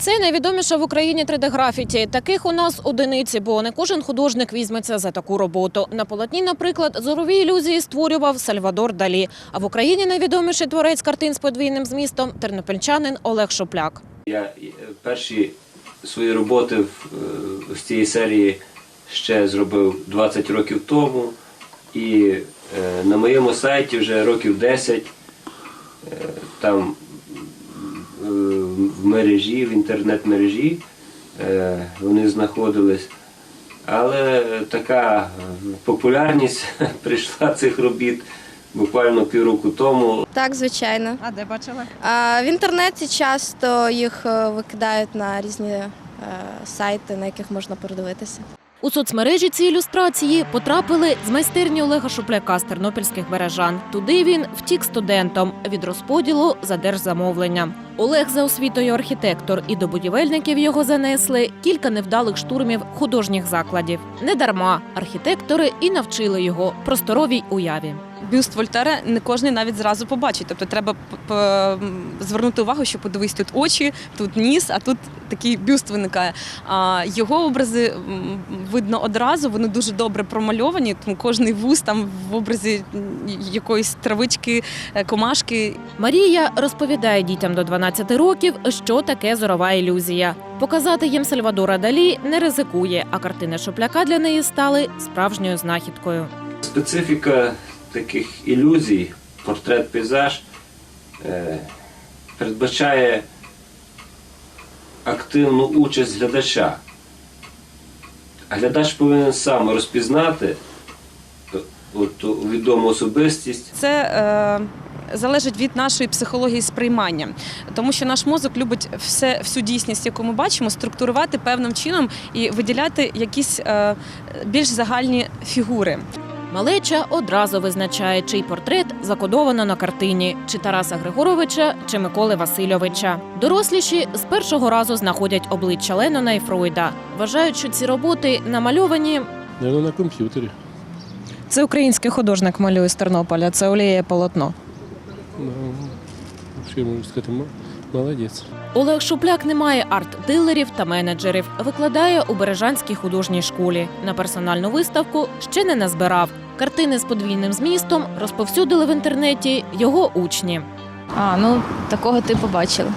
Це найвідоміша в Україні 3D-графіті. Таких у нас одиниці, бо не кожен художник візьметься за таку роботу. На полотні, наприклад, зорові ілюзії створював Сальвадор Далі. А в Україні найвідоміший творець картин з подвійним змістом тернопільчанин Олег Шопляк. Я е, перші свої роботи в, е, з цієї серії ще зробив 20 років тому. І е, на моєму сайті вже років 10 е, там в мережі, в інтернет-мережі е, вони знаходились. Але така е, популярність прийшла цих робіт буквально півроку тому. Так, звичайно. А де бачила? А, в інтернеті часто їх е, викидають на різні сайти, на яких можна передивитися. У соцмережі ці ілюстрації потрапили з майстерні Олега Шупляка з тернопільських бережан. Туди він втік студентом від розподілу за держзамовлення. Олег за освітою архітектор, і до будівельників його занесли кілька невдалих штурмів художніх закладів. Недарма архітектори і навчили його просторовій уяві. Бюст Вольтера не кожен навіть зразу побачить. Тобто треба звернути увагу, що подивись тут очі, тут ніс, а тут такий бюст виникає. А його образи видно одразу, вони дуже добре промальовані. Тому кожний вуз там в образі якоїсь травички, е, комашки. Марія розповідає дітям до 12 років, що таке зорова ілюзія. Показати їм Сальвадора Далі не ризикує, а картини Шопляка для неї стали справжньою знахідкою. Специфіка таких ілюзій, портрет пейзаж, е, передбачає активну участь глядача. Глядач повинен сам розпізнати е, ту відому особистість. Це е, залежить від нашої психології сприймання, тому що наш мозок любить все, всю дійсність, яку ми бачимо, структурувати певним чином і виділяти якісь е, більш загальні фігури. Малеча одразу визначає, чий портрет закодовано на картині чи Тараса Григоровича, чи Миколи Васильовича. Доросліші з першого разу знаходять обличчя Леннона і Фройда. Вважають, що ці роботи намальовані. Наверное, на комп'ютері. Це український художник малює з Тернополя. Це оліє полотно. Ну, що я можу сказати, молодець. Олег Шупляк не має арт-дилерів та менеджерів. Викладає у Бережанській художній школі. На персональну виставку ще не назбирав. Картини з подвійним змістом розповсюдили в інтернеті його учні. А, ну такого ти побачила.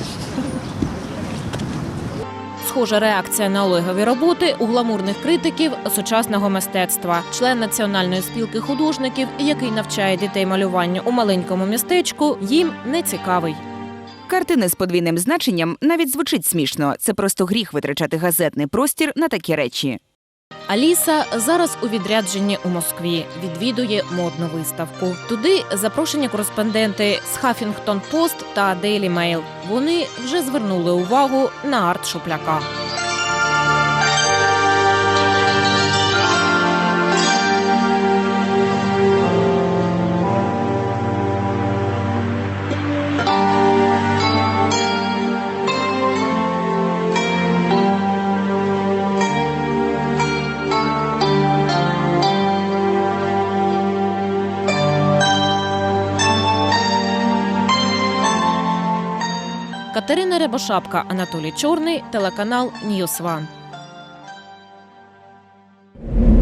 Схожа реакція на Олегові роботи у гламурних критиків сучасного мистецтва. Член національної спілки художників, який навчає дітей малюванню у маленькому містечку, їм не цікавий. Картини з подвійним значенням навіть звучить смішно. Це просто гріх витрачати газетний простір на такі речі. Аліса зараз у відрядженні у Москві відвідує модну виставку. Туди запрошені кореспонденти з Huffington Post та Daily Mail. Вони вже звернули увагу на арт Шупляка. Катерина Рябошапка, Анатолій Чорний, телеканал Ньюс Ван.